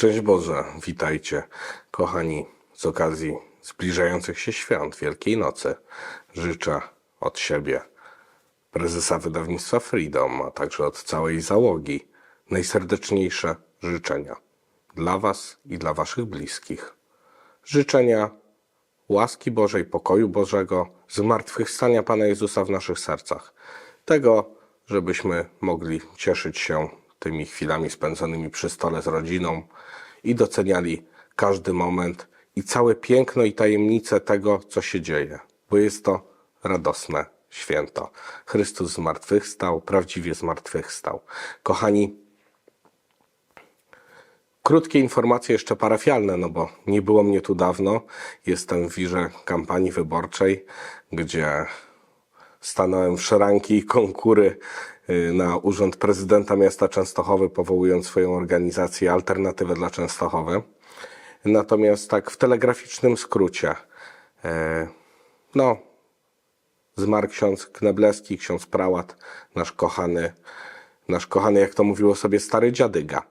Szczęść Boże, witajcie, kochani, z okazji zbliżających się świąt Wielkiej Nocy. Życzę od siebie, prezesa wydawnictwa Freedom, a także od całej załogi, najserdeczniejsze życzenia dla Was i dla Waszych bliskich. Życzenia łaski Bożej, pokoju Bożego, zmartwychwstania Pana Jezusa w naszych sercach. Tego, żebyśmy mogli cieszyć się tymi chwilami spędzonymi przy stole z rodziną i doceniali każdy moment i całe piękno i tajemnicę tego, co się dzieje, bo jest to radosne święto. Chrystus zmartwychwstał, prawdziwie zmartwychwstał. Kochani, Krótkie informacje jeszcze parafialne, no bo nie było mnie tu dawno. Jestem w wirze kampanii wyborczej, gdzie stanąłem w szeranki i konkury na urząd prezydenta miasta Częstochowy, powołując swoją organizację Alternatywę dla Częstochowy. Natomiast tak w telegraficznym skrócie, e, no, zmarł ksiądz Knebleski, ksiądz prałat, nasz kochany, nasz kochany, jak to mówiło sobie, stary dziadyga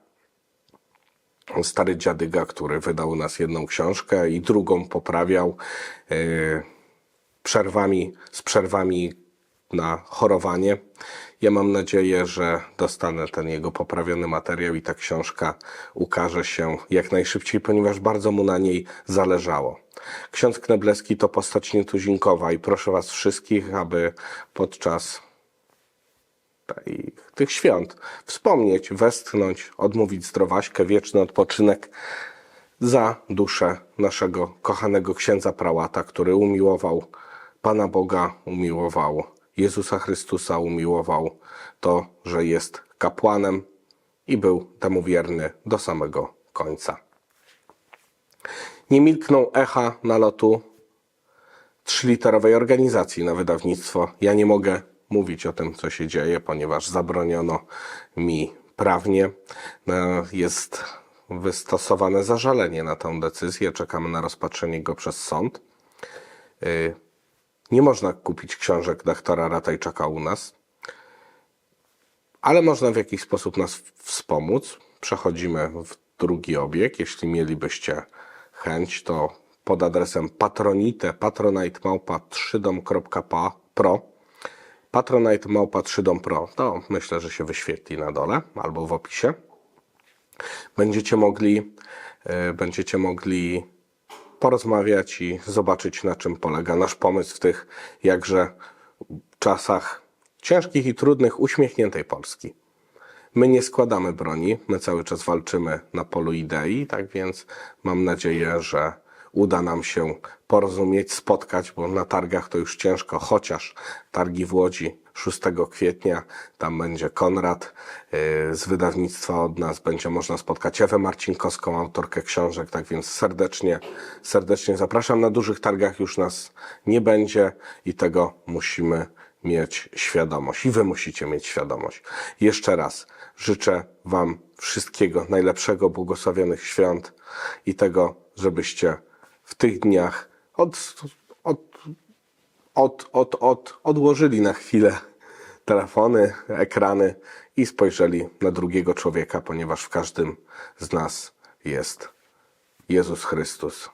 stary dziadyga, który wydał nas jedną książkę i drugą poprawiał e, przerwami, z przerwami na chorowanie. Ja mam nadzieję, że dostanę ten jego poprawiony materiał i ta książka ukaże się jak najszybciej, ponieważ bardzo mu na niej zależało. Ksiądz Knebleski to postać nietuzinkowa i proszę Was wszystkich, aby podczas tych świąt wspomnieć, westchnąć, odmówić zdrowaśkę, wieczny odpoczynek za duszę naszego kochanego księdza prałata, który umiłował Pana Boga, umiłował Jezusa Chrystusa, umiłował to, że jest kapłanem i był temu wierny do samego końca. Nie milkną echa nalotu trzyliterowej organizacji na wydawnictwo. Ja nie mogę mówić o tym, co się dzieje, ponieważ zabroniono mi prawnie. No, Jest wystosowane zażalenie na tę decyzję. Czekamy na rozpatrzenie go przez sąd. Y, Nie można kupić książek doktora Ratajczaka u nas, ale można w jakiś sposób nas wspomóc. Przechodzimy w drugi obieg. Jeśli mielibyście chęć, to pod adresem patronite patronite.małpa3dom.pro patronite małpa 3dom pro. To myślę, że się wyświetli na dole albo w opisie. Będziecie mogli, e, będziecie mogli porozmawiać i zobaczyć, na czym polega nasz pomysł w tych jakże czasach ciężkich i trudnych uśmiechniętej Polski. My nie składamy broni, my cały czas walczymy na polu idei, tak więc mam nadzieję, że uda nam się porozumieć, spotkać, bo na targach to już ciężko, chociaż targi w Łodzi 6 kwietnia, tam będzie Konrad yy, z wydawnictwa od nas, będzie można spotkać Ewę Marcinkowską, autorkę książek, tak więc serdecznie, serdecznie zapraszam. Na dużych targach już nas nie będzie i tego musimy mieć świadomość i wy musicie mieć świadomość. Jeszcze raz życzę wam wszystkiego najlepszego, błogosławionych świąt i tego, żebyście w tych dniach od, od, od, od, od, odłożyli na chwilę telefony, ekrany i spojrzeli na drugiego człowieka, ponieważ w każdym z nas jest Jezus Chrystus.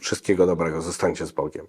Wszystkiego dobrego, zostańcie z Bogiem.